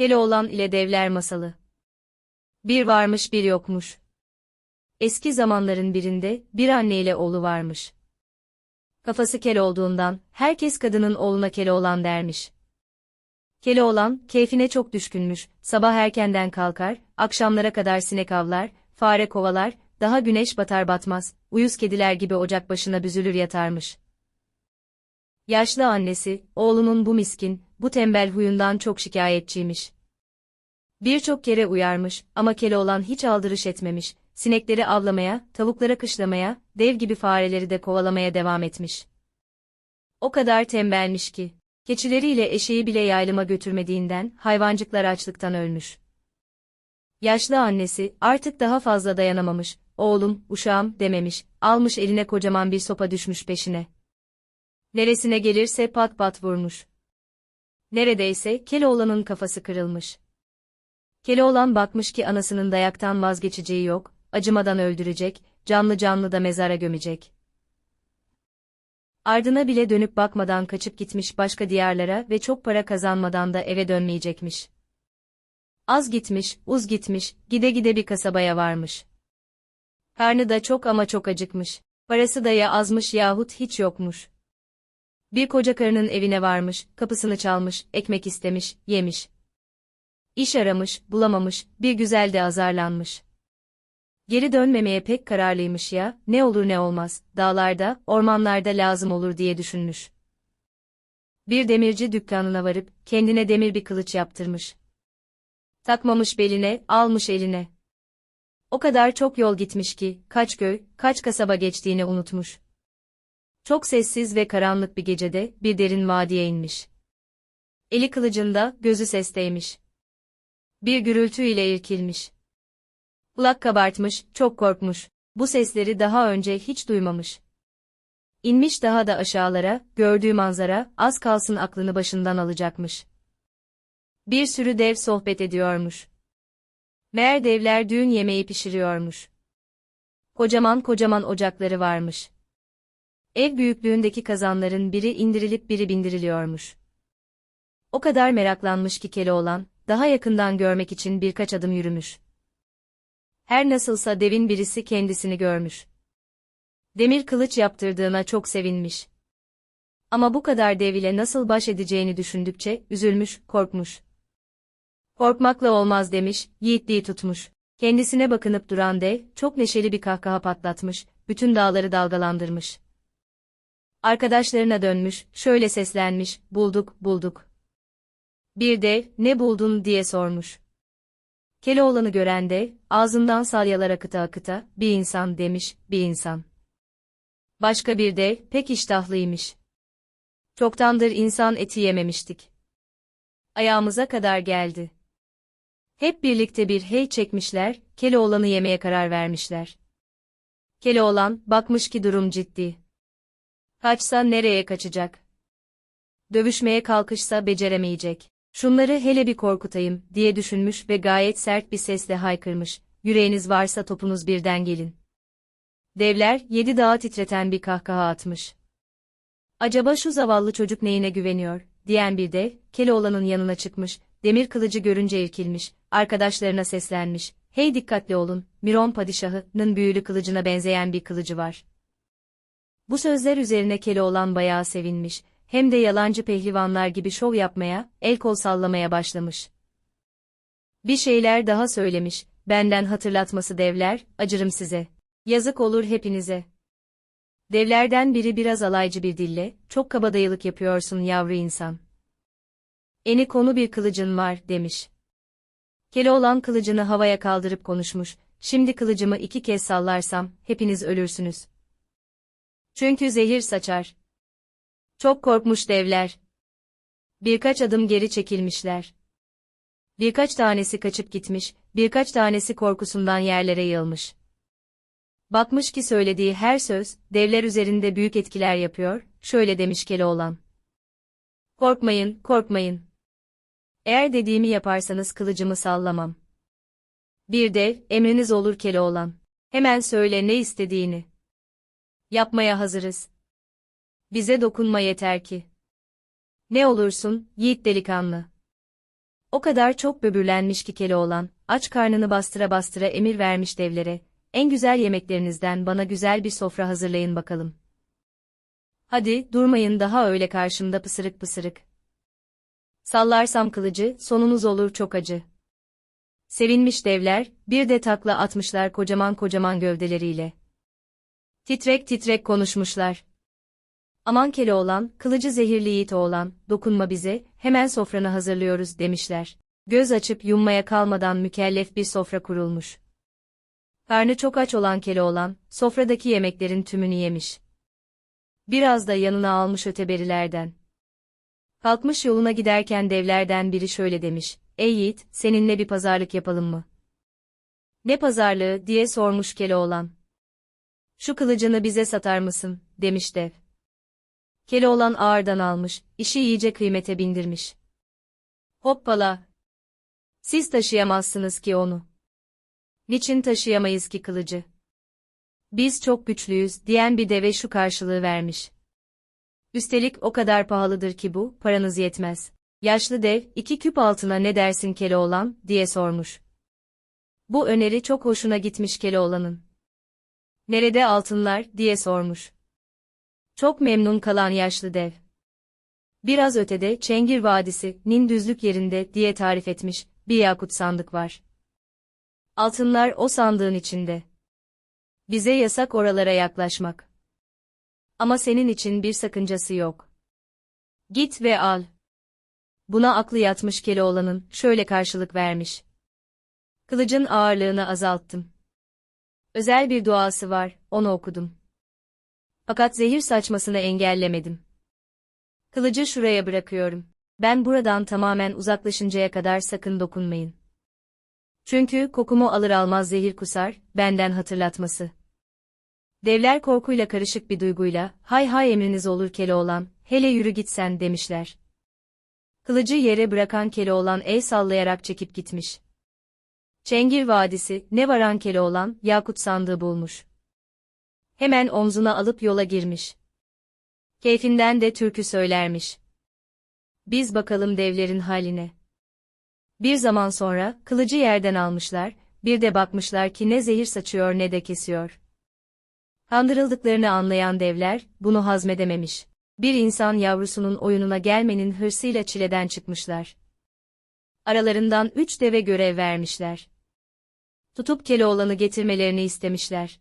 Keloğlan ile Devler Masalı Bir varmış bir yokmuş. Eski zamanların birinde bir anne ile oğlu varmış. Kafası kel olduğundan herkes kadının oğluna Keloğlan dermiş. Keloğlan keyfine çok düşkünmüş. Sabah erkenden kalkar, akşamlara kadar sinek avlar, fare kovalar, daha güneş batar batmaz, uyuz kediler gibi ocak başına büzülür yatarmış. Yaşlı annesi, oğlunun bu miskin, bu tembel huyundan çok şikayetçiymiş. Birçok kere uyarmış ama Keloğlan hiç aldırış etmemiş, sinekleri avlamaya, tavuklara kışlamaya, dev gibi fareleri de kovalamaya devam etmiş. O kadar tembelmiş ki, keçileriyle eşeği bile yaylıma götürmediğinden hayvancıklar açlıktan ölmüş. Yaşlı annesi artık daha fazla dayanamamış, oğlum, uşağım dememiş, almış eline kocaman bir sopa düşmüş peşine. Neresine gelirse pat pat vurmuş. Neredeyse Keloğlan'ın kafası kırılmış. Keloğlan bakmış ki anasının dayaktan vazgeçeceği yok, acımadan öldürecek, canlı canlı da mezara gömecek. Ardına bile dönüp bakmadan kaçıp gitmiş başka diyarlara ve çok para kazanmadan da eve dönmeyecekmiş. Az gitmiş, uz gitmiş, gide gide bir kasabaya varmış. Karnı da çok ama çok acıkmış. Parası da ya azmış yahut hiç yokmuş. Bir koca karının evine varmış, kapısını çalmış, ekmek istemiş, yemiş. İş aramış, bulamamış, bir güzel de azarlanmış. Geri dönmemeye pek kararlıymış ya, ne olur ne olmaz, dağlarda, ormanlarda lazım olur diye düşünmüş. Bir demirci dükkanına varıp, kendine demir bir kılıç yaptırmış. Takmamış beline, almış eline. O kadar çok yol gitmiş ki, kaç köy, kaç kasaba geçtiğini unutmuş. Çok sessiz ve karanlık bir gecede, bir derin vadiye inmiş. Eli kılıcında, gözü sesteymiş. Bir gürültüyle irkilmiş. Kulak kabartmış, çok korkmuş. Bu sesleri daha önce hiç duymamış. İnmiş daha da aşağılara, gördüğü manzara, az kalsın aklını başından alacakmış. Bir sürü dev sohbet ediyormuş. Meğer devler düğün yemeği pişiriyormuş. Kocaman kocaman ocakları varmış. Ev büyüklüğündeki kazanların biri indirilip biri bindiriliyormuş. O kadar meraklanmış ki Keloğlan, daha yakından görmek için birkaç adım yürümüş. Her nasılsa devin birisi kendisini görmüş. Demir kılıç yaptırdığına çok sevinmiş. Ama bu kadar dev ile nasıl baş edeceğini düşündükçe üzülmüş, korkmuş. Korkmakla olmaz demiş, yiğitliği tutmuş. Kendisine bakınıp duran dev, çok neşeli bir kahkaha patlatmış, bütün dağları dalgalandırmış. Arkadaşlarına dönmüş, şöyle seslenmiş, bulduk, bulduk. Bir dev, ne buldun diye sormuş. Keloğlan'ı gören dev, ağzından salyalar akıta akıta, bir insan demiş, bir insan. Başka bir dev, pek iştahlıymış. Çoktandır insan eti yememiştik. Ayağımıza kadar geldi. Hep birlikte bir hey çekmişler, Keloğlan'ı yemeye karar vermişler. Keloğlan, bakmış ki durum ciddi. Kaçsa nereye kaçacak? Dövüşmeye kalkışsa beceremeyecek. Şunları hele bir korkutayım, diye düşünmüş ve gayet sert bir sesle haykırmış. Yüreğiniz varsa topunuz birden gelin. Devler, yedi dağı titreten bir kahkaha atmış. Acaba şu zavallı çocuk neyine güveniyor, diyen bir dev, Keloğlan'ın yanına çıkmış, demir kılıcı görünce irkilmiş, arkadaşlarına seslenmiş, hey dikkatli olun, Miron padişahının büyülü kılıcına benzeyen bir kılıcı var. Bu sözler üzerine Keloğlan bayağı sevinmiş, hem de yalancı pehlivanlar gibi şov yapmaya, el kol sallamaya başlamış. Bir şeyler daha söylemiş, benden hatırlatması devler, acırım size. Yazık olur hepinize. Devlerden biri biraz alaycı bir dille, çok kabadayılık yapıyorsun yavru insan. Eni konu bir kılıcın var, demiş. Keloğlan kılıcını havaya kaldırıp konuşmuş, şimdi kılıcımı iki kez sallarsam, hepiniz ölürsünüz. Çünkü zehir saçar. Çok korkmuş devler. Birkaç adım geri çekilmişler. Birkaç tanesi kaçıp gitmiş, birkaç tanesi korkusundan yerlere yığılmış. Bakmış ki söylediği her söz, devler üzerinde büyük etkiler yapıyor, şöyle demiş Keloğlan. Korkmayın, korkmayın. Eğer dediğimi yaparsanız kılıcımı sallamam. Bir dev, emriniz olur Keloğlan. Hemen söyle ne istediğini. Yapmaya hazırız. Bize dokunma yeter ki. Ne olursun, yiğit delikanlı. O kadar çok böbürlenmiş ki Keloğlan, aç karnını bastıra bastıra emir vermiş devlere, en güzel yemeklerinizden bana güzel bir sofra hazırlayın bakalım. Hadi, durmayın daha öyle karşımda pısırık pısırık. Sallarsam kılıcı, sonunuz olur çok acı. Sevinmiş devler, bir de takla atmışlar kocaman kocaman gövdeleriyle. Titrek titrek konuşmuşlar. Aman Keloğlan, kılıcı zehirli yiğit oğlan, dokunma bize, hemen sofranı hazırlıyoruz demişler. Göz açıp yummaya kalmadan mükellef bir sofra kurulmuş. Karnı çok aç olan Keloğlan, sofradaki yemeklerin tümünü yemiş. Biraz da yanına almış öteberilerden. Kalkmış yoluna giderken devlerden biri şöyle demiş, Ey yiğit, seninle bir pazarlık yapalım mı? Ne pazarlığı, diye sormuş Keloğlan. Şu kılıcını bize satar mısın, demiş dev. Keloğlan ağırdan almış, işi iyice kıymete bindirmiş. Hoppala! Siz taşıyamazsınız ki onu. Niçin taşıyamayız ki kılıcı? Biz çok güçlüyüz, diyen bir deve şu karşılığı vermiş. Üstelik o kadar pahalıdır ki bu, paranız yetmez. Yaşlı dev, iki küp altına ne dersin Keloğlan, diye sormuş. Bu öneri çok hoşuna gitmiş Keloğlan'ın. Nerede altınlar, diye sormuş. Çok memnun kalan yaşlı dev. Biraz ötede Çengir Vadisi, Nin düzlük yerinde diye tarif etmiş, bir yakut sandık var. Altınlar o sandığın içinde. Bize yasak oralara yaklaşmak. Ama senin için bir sakıncası yok. Git ve al. Buna aklı yatmış Keloğlan'ın şöyle karşılık vermiş. Kılıcın ağırlığını azalttım. Özel bir duası var, onu okudum. Fakat zehir saçmasını engellemedim. Kılıcı şuraya bırakıyorum. Ben buradan tamamen uzaklaşıncaya kadar sakın dokunmayın. Çünkü kokumu alır almaz zehir kusar, benden hatırlatması. Devler korkuyla karışık bir duyguyla, hay hay emriniz olur Keloğlan, hele yürü gitsen demişler. Kılıcı yere bırakan Keloğlan el sallayarak çekip gitmiş. Çengir Vadisi, ne varan Keloğlan, yakut sandığı bulmuş. Hemen omzuna alıp yola girmiş. Keyfinden de türkü söylermiş. Biz bakalım devlerin haline. Bir zaman sonra, kılıcı yerden almışlar, bir de bakmışlar ki ne zehir saçıyor ne de kesiyor. Kandırıldıklarını anlayan devler, bunu hazmedememiş. Bir insan yavrusunun oyununa gelmenin hırsıyla çileden çıkmışlar. Aralarından üç deve görev vermişler. Tutup Keloğlan'ı getirmelerini istemişler.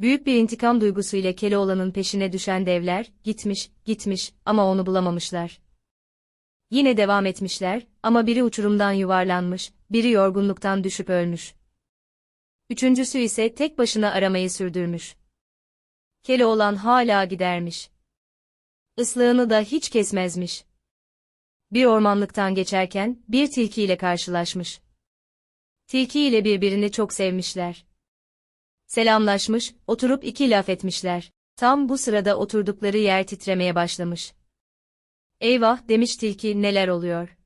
Büyük bir intikam duygusuyla Keloğlan'ın peşine düşen devler, gitmiş, gitmiş ama onu bulamamışlar. Yine devam etmişler ama biri uçurumdan yuvarlanmış, biri yorgunluktan düşüp ölmüş. Üçüncüsü ise tek başına aramayı sürdürmüş. Keloğlan hala gidermiş. Islığını da hiç kesmezmiş. Bir ormanlıktan geçerken bir tilki ile karşılaşmış. Tilki ile birbirini çok sevmişler. Selamlaşmış, oturup iki laf etmişler. Tam bu sırada oturdukları yer titremeye başlamış. Eyvah demiş tilki neler oluyor.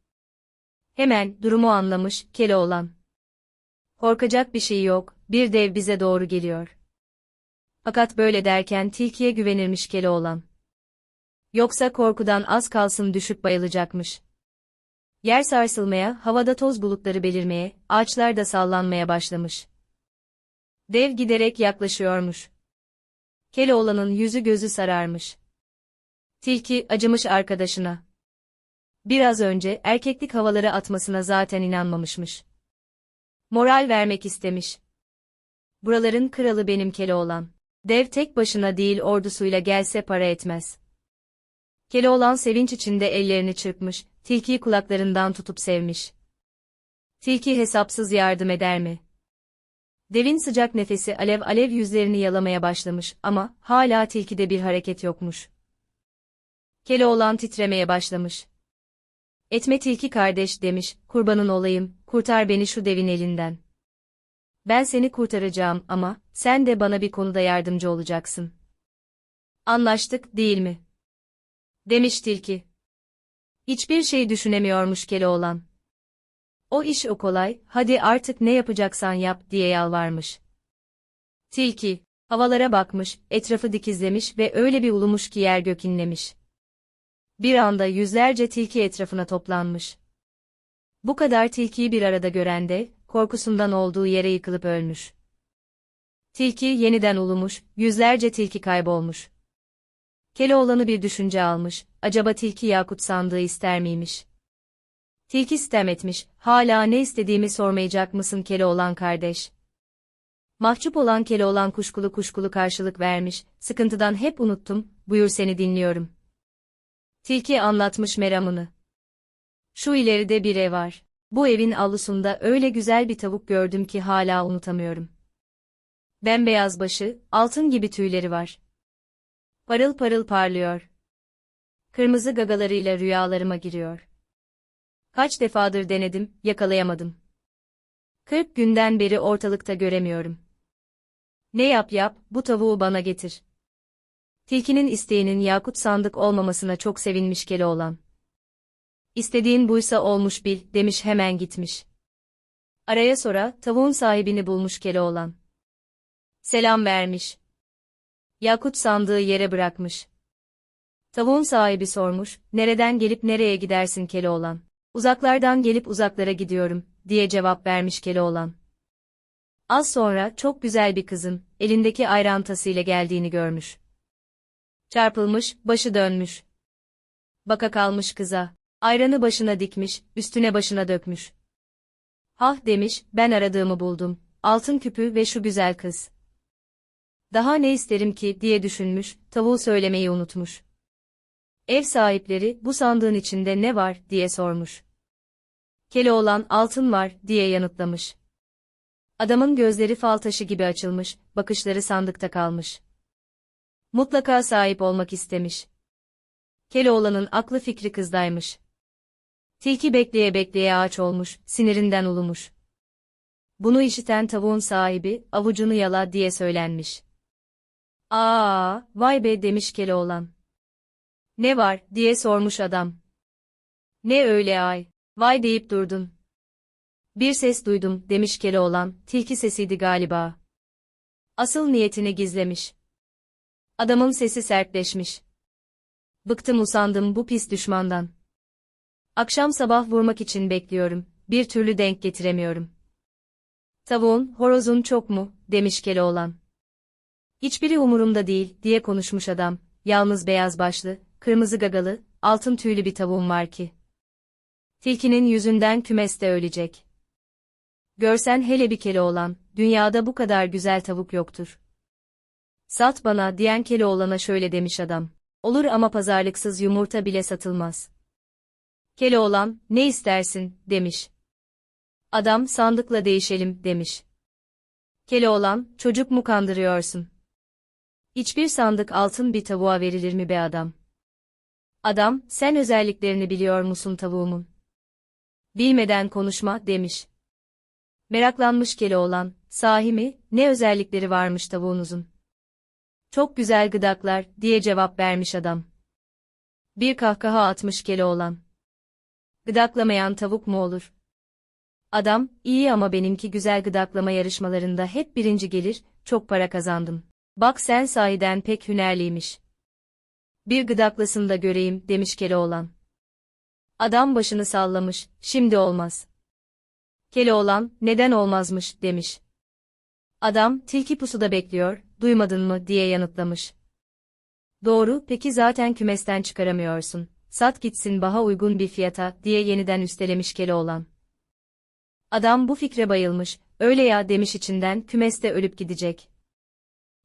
Hemen durumu anlamış Keloğlan. Korkacak bir şey yok, bir dev bize doğru geliyor. Fakat böyle derken tilkiye güvenirmiş Keloğlan. Yoksa korkudan az kalsın düşüp bayılacakmış. Yer sarsılmaya, havada toz bulutları belirmeye, ağaçlar da sallanmaya başlamış. Dev giderek yaklaşıyormuş. Keloğlan'ın yüzü gözü sararmış. Tilki acımış arkadaşına. Biraz önce erkeklik havaları atmasına zaten inanmamışmış. Moral vermek istemiş. Buraların kralı benim Keloğlan. Dev tek başına değil ordusuyla gelse para etmez. Keloğlan sevinç içinde ellerini çırpmış, tilkiyi kulaklarından tutup sevmiş. Tilki hesapsız yardım eder mi? Devin sıcak nefesi alev alev yüzlerini yalamaya başlamış ama hala tilkide bir hareket yokmuş. Keloğlan titremeye başlamış. Etme tilki kardeş demiş, kurbanın olayım, kurtar beni şu devin elinden. Ben seni kurtaracağım ama, sen de bana bir konuda yardımcı olacaksın. Anlaştık, değil mi? Demiş tilki. Hiçbir şey düşünemiyormuş Keloğlan. O iş o kolay, hadi artık ne yapacaksan yap diye yalvarmış. Tilki, havalara bakmış, etrafı dikizlemiş ve öyle bir ulumuş ki yer gök inlemiş. Bir anda yüzlerce tilki etrafına toplanmış. Bu kadar tilkiyi bir arada gören de, korkusundan olduğu yere yıkılıp ölmüş. Tilki yeniden ulumuş, yüzlerce tilki kaybolmuş. Keloğlan'ı bir düşünce almış, acaba tilki yakut sandığı ister miymiş? Tilki sitem etmiş, hala ne istediğimi sormayacak mısın Keloğlan kardeş? Mahcup olan Keloğlan kuşkulu kuşkulu karşılık vermiş, sıkıntıdan hep unuttum, buyur seni dinliyorum. Tilki anlatmış meramını. Şu ileride bir ev var. Bu evin avlusunda öyle güzel bir tavuk gördüm ki hala unutamıyorum. Bembeyaz başı, altın gibi tüyleri var. Parıl parıl parlıyor. Kırmızı gagalarıyla rüyalarıma giriyor. Kaç defadır denedim, yakalayamadım. Kırk günden beri ortalıkta göremiyorum. Ne yap yap, bu tavuğu bana getir. Tilkinin isteğinin yakut sandık olmamasına çok sevinmiş Keloğlan. İstediğin buysa olmuş bil, demiş hemen gitmiş. Araya sonra, tavuğun sahibini bulmuş Keloğlan. Selam vermiş. Yakut sandığı yere bırakmış. Tavuğun sahibi sormuş, nereden gelip nereye gidersin Keloğlan? Uzaklardan gelip uzaklara gidiyorum, diye cevap vermiş Keloğlan. Az sonra çok güzel bir kızın, elindeki ayran tasıyla geldiğini görmüş. Çarpılmış, başı dönmüş. Baka kalmış kıza. Ayranı başına dikmiş, üstüne başına dökmüş. Hah demiş, ben aradığımı buldum. Altın küpü ve şu güzel kız. Daha ne isterim ki diye düşünmüş, tavuğu söylemeyi unutmuş. Ev sahipleri bu sandığın içinde ne var diye sormuş. Keloğlan altın var diye yanıtlamış. Adamın gözleri fal taşı gibi açılmış, bakışları sandıkta kalmış. Mutlaka sahip olmak istemiş. Keloğlan'ın aklı fikri kızdaymış. Tilki bekleye bekleye ağaç olmuş, sinirinden ulumuş. Bunu işiten tavuğun sahibi, avucunu yala diye söylenmiş. Aa, vay be demiş Keloğlan. Ne var, diye sormuş adam. Ne öyle ay, vay deyip durdun. Bir ses duydum, demiş Keloğlan, tilki sesiydi galiba. Asıl niyetini gizlemiş. Adamın sesi sertleşmiş. Bıktım usandım bu pis düşmandan. Akşam sabah vurmak için bekliyorum, bir türlü denk getiremiyorum. Tavuğun, horozun çok mu, demiş Keloğlan. Hiçbiri umurumda değil, diye konuşmuş adam, yalnız beyaz başlı, kırmızı gagalı, altın tüylü bir tavuğum var ki. Tilkinin yüzünden kümeste ölecek. Görsen hele bir Keloğlan, dünyada bu kadar güzel tavuk yoktur. Sat bana, diyen Keloğlan'a şöyle demiş adam. Olur ama pazarlıksız yumurta bile satılmaz. Keloğlan, ne istersin, demiş. Adam, sandıkla değişelim, demiş. Keloğlan, çocuk mu kandırıyorsun? Hiçbir sandık altın bir tavuğa verilir mi be adam? Adam, sen özelliklerini biliyor musun tavuğumun? Bilmeden konuşma, demiş. Meraklanmış Keloğlan, sahi mi, ne özellikleri varmış tavuğunuzun? Çok güzel gıdaklar, diye cevap vermiş adam. Bir kahkaha atmış Keloğlan. Gıdaklamayan tavuk mu olur? Adam, iyi ama benimki güzel gıdaklama yarışmalarında hep birinci gelir, çok para kazandım. Bak sen sahiden pek hünerliymiş. Bir gıdaklasın da göreyim, demiş Keloğlan. Adam başını sallamış, şimdi olmaz. Keloğlan, neden olmazmış, demiş. Adam, tilki pusuda bekliyor, duymadın mı, diye yanıtlamış. Doğru, peki zaten kümesten çıkaramıyorsun. Sat gitsin baha uygun bir fiyata, diye yeniden üstelemiş Keloğlan. Adam bu fikre bayılmış, öyle ya demiş içinden, kümeste ölüp gidecek.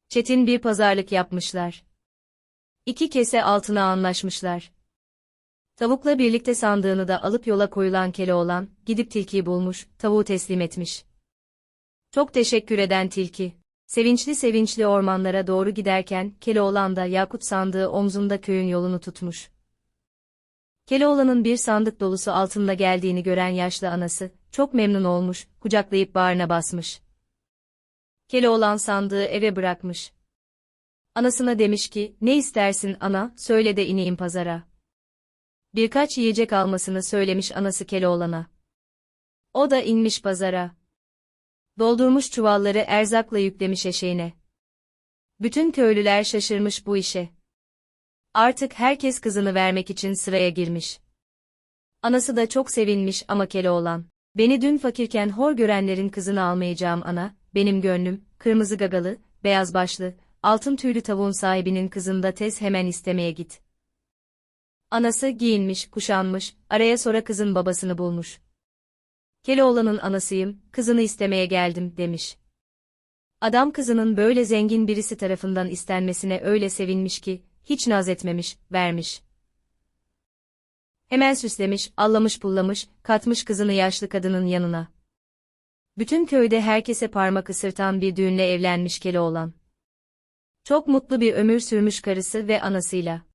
Çetin bir pazarlık yapmışlar. İki kese altına anlaşmışlar. Tavukla birlikte sandığını da alıp yola koyulan Keloğlan, gidip tilkiyi bulmuş, tavuğu teslim etmiş. Çok teşekkür eden tilki. Sevinçli sevinçli ormanlara doğru giderken, Keloğlan da Yakut sandığı omzunda köyün yolunu tutmuş. Keloğlan'ın bir sandık dolusu altında geldiğini gören yaşlı anası, çok memnun olmuş, kucaklayıp bağrına basmış. Keloğlan sandığı eve bırakmış. Anasına demiş ki, ne istersin ana, söyle de ineyim pazara. Birkaç yiyecek almasını söylemiş anası Keloğlan'a. O da inmiş pazara. Doldurmuş çuvalları erzakla yüklemiş eşeğine. Bütün köylüler şaşırmış bu işe. Artık herkes kızını vermek için sıraya girmiş. Anası da çok sevinmiş ama Keloğlan. Beni dün fakirken hor görenlerin kızını almayacağım ana, benim gönlüm, kırmızı gagalı, beyaz başlı, altın tüylü tavuğun sahibinin kızını da tez hemen istemeye git. Anası giyinmiş, kuşanmış, araya sonra kızın babasını bulmuş. Keloğlan'ın anasıyım, kızını istemeye geldim, demiş. Adam kızının böyle zengin birisi tarafından istenmesine öyle sevinmiş ki, hiç naz etmemiş, vermiş. Hemen süslemiş, allamış pullamış, katmış kızını yaşlı kadının yanına. Bütün köyde herkese parmak ısırtan bir düğünle evlenmiş Keloğlan. Çok mutlu bir ömür sürmüş karısı ve anasıyla.